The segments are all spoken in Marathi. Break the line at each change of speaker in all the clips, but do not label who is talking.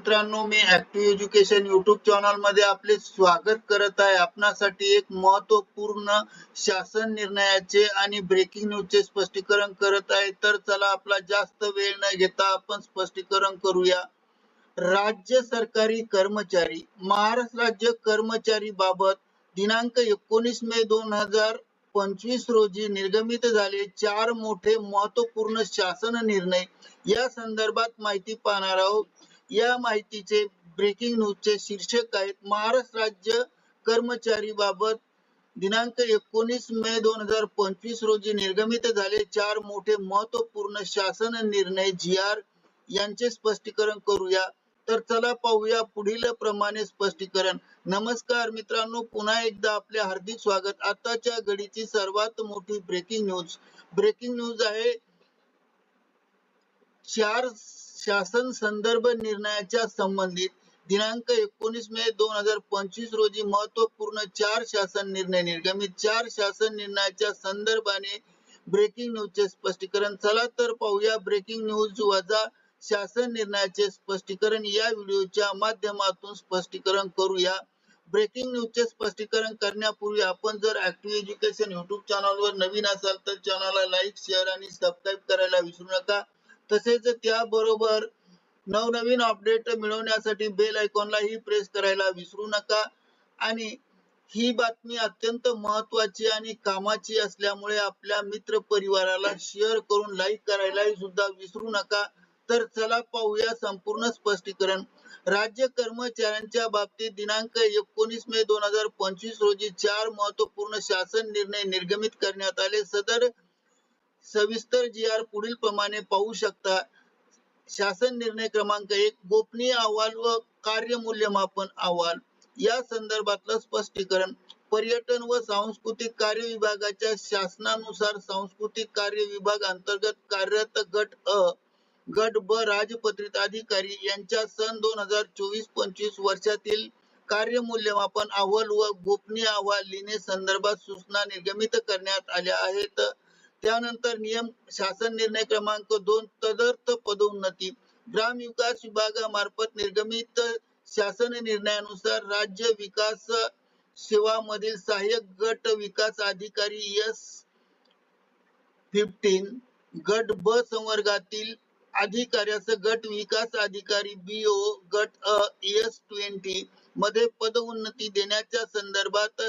मित्रांनो मी ऍक्टिव्ह एज्युकेशन युट्यूब चॅनलमध्ये आपले स्वागत करत आहे. आपणासाठी एक महत्त्वपूर्ण शासन निर्णयाचे आणि ब्रेकिंग न्यूजचे स्पष्टीकरण करत आहे. तर चला आपला जास्त वेळ न घेता आपण स्पष्टीकरण करूया. राज्य सरकारी कर्मचारी महाराष्ट्र राज्य कर्मचारी बाबत दिनांक एकोणीस मे दोन हजार पंचवीस रोजी निर्गमित झाले चार मोठे महत्त्वपूर्ण शासन निर्णय. या संदर्भात माहिती पाहणार आहोत. या माहितीचे ब्रेकिंग न्यूजचे शीर्षक आहेत महाराष्ट्र राज्य कर्मचारी बाबत दिनांक एकोणीस मे दोन हजार पंचवीस रोजी निर्गमित झाले चार मोठे महत्त्वपूर्ण शासन निर्णय जी आर यांचे स्पष्टीकरण करूया. तर चला पाहूया पुढील प्रमाणे स्पष्टीकरण. नमस्कार मित्रांनो पुन्हा एकदा आपले हार्दिक स्वागत. आताच्या घडीची सर्वात मोठी ब्रेकिंग न्यूज ब्रेकिंग न्यूज आहे चार शासन संदर्भ निर्णयाच्या संबंधित दिनांक एकोणीस मे दोन हजार पंचवीस रोजी महत्त्वपूर्ण चार शासन निर्णय निर्गमित. चार शासन निर्णयाच्या संदर्भाने ब्रेकिंग न्यूजचे स्पष्टीकरण. चला तर पाहूया ब्रेकिंग न्यूज वजा शासन निर्णयाचे स्पष्टीकरण. या व्हिडिओच्या माध्यमातून स्पष्टीकरण करूया. ब्रेकिंग न्यूजचे स्पष्टीकरण करण्यापूर्वी आपण जर ऍक्टिव्ह एज्युकेशन युट्यूब चॅनलवर नवीन असाल तर चॅनलला लाईक शेअर आणि सबस्क्राईब करायला विसरू नका. तसेच त्याबरोबर नवनवीन अपडेट मिळवण्यासाठी बेल आयकॉनलाही प्रेस करायला विसरू नका. आणि ही बातमी अत्यंत महत्वाची आणि कामाची असल्यामुळे आपल्या मित्र परिवाराला शेअर करून लाईक करायलाही सुद्धा विसरू नका. तर चला पाहूया संपूर्ण स्पष्टीकरण. राज्य कर्मचाऱ्यांच्या बाबतीत दिनांक एकोणीस मे दोन हजार पंचवीस रोजी चार महत्त्वपूर्ण शासन निर्णय निर्गमित करण्यात आले. सदर सविस्तर जी आर पुढील प्रमाणे पाहू शकता. शासन निर्णय क्रमांक एक गोपनीय अहवाल व कार्य मूल्यमापन अहवाल. या संदर्भातलं स्पष्टीकरण पर्यटन व सांस्कृतिक कार्य विभागाच्या शासनानुसार सांस्कृतिक कार्य विभाग अंतर्गत कार्यरत गट अ गट ब राजपत्रित अधिकारी यांच्या सन दोन हजार चोवीस पंचवीस वर्षातील कार्य मूल्यमापन अहवाल व गोपनीय अहवाल लिहिणे संदर्भात सूचना निर्गमित करण्यात आल्या आहेत. त्यानंतर नियम शासन निर्णय क्रमांक दोन तदर्थ पदोन्नती. ग्रामविकास विभागामार्फत निर्गमित शासन निर्णयानुसार राज्य विकास सेवा मधील सहाय्यक गट विकास अधिकारी एस फिफ्टीन गट ब संवर्गातील अधिकाऱ्यास गट विकास अधिकारी बी ओ गट अ एस ट्वेंटी मध्ये पदोन्नती देण्याच्या संदर्भात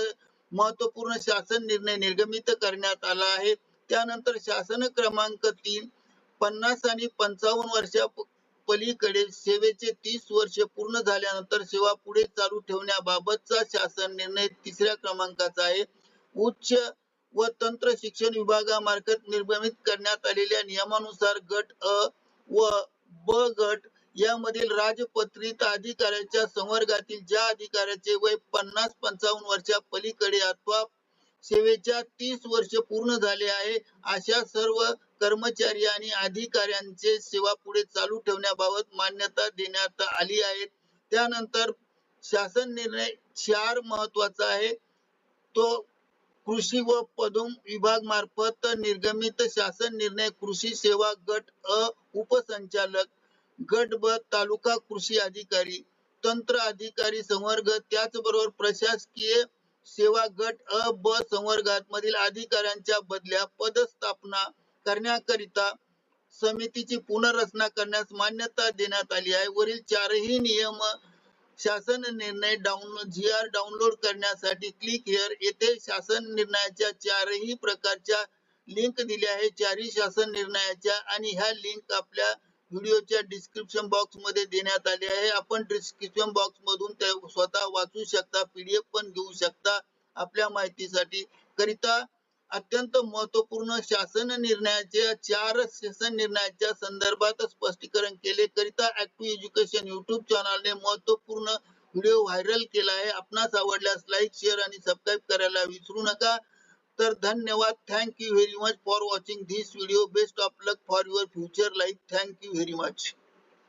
महत्त्वपूर्ण शासन निर्णय निर्गमित करण्यात आला आहे. त्यानंतर शासन क्रमांक तीन पन्नास आणि पंचावन्न वर्षा पलीकडे सेवेचे तीस वर्ष पूर्ण झाल्यानंतर सेवा पुढे चालू ठेवण्याबाबतचा शासन निर्णय तिसऱ्या क्रमांकाचा आहे. उच्च व तंत्र शिक्षण विभागामार्फत निर्गमित करण्यात आलेल्या नियमानुसार गट अ व ब गट यामधील राजपत्रित अधिकाऱ्याच्या संवर्गातील ज्या अधिकाऱ्याचे वय पन्नास पंचावन्न वर्षा पलीकडे अथवा सेवेच्या तीस वर्ष पूर्ण झाले आहे. अशा सर्व कर्मचारी आणि अधिकाऱ्यांचे सेवा पुढे चालू ठेवण्याबाबत मान्यता देण्यात आली आहे. त्यानंतर शासन निर्णय चार महत्त्वाचा आहे. तो कृषी व पदुम विभाग मार्फत निर्गमित शासन निर्णय कृषी सेवा गट अ उपसंचालक गट ब तालुका कृषी अधिकारी तंत्र अधिकारी संवर्ग त्याचबरोबर प्रशासकीय सेवा गट अ ब संवर्गात मधील अधिकाऱ्यांच्या बदल्या पदस्थापना करण्याकरिता समितीची पुनर्रचना करण्यास मान्यता देण्यात आली आहे. वरील चारही नियम शासन निर्णय डाउन जी आर डाउनलोड करण्यासाठी क्लिक हिअर येथे शासन निर्णयाच्या चारही प्रकारच्या लिंक दिल्या आहे चारही शासन निर्णयाच्या आणि ह्या लिंक आपल्या व्हिडिओच्या डिस्क्रिप्शन बॉक्समध्ये देण्यात आले आहे. आपण डिस्क्रिप्शन बॉक्स मधून त्या स्वतः वाचू शकता पीडीएफ पण घेऊ शकता आपल्या माहितीसाठी. करिता अत्यंत महत्त्वपूर्ण शासन निर्णयाच्या चार शासन निर्णयाच्या संदर्भात स्पष्टीकरण केले. करिता ऍक्टिव्ह एज्युकेशन युट्यूब चॅनलने महत्त्वपूर्ण व्हिडिओ व्हायरल केला आहे. आपणास आवडल्यास लाईक शेअर आणि सबस्क्राईब करायला विसरू नका. तर धन्यवाद. Thank you very much for watching this video best of luck for your future life thank you very much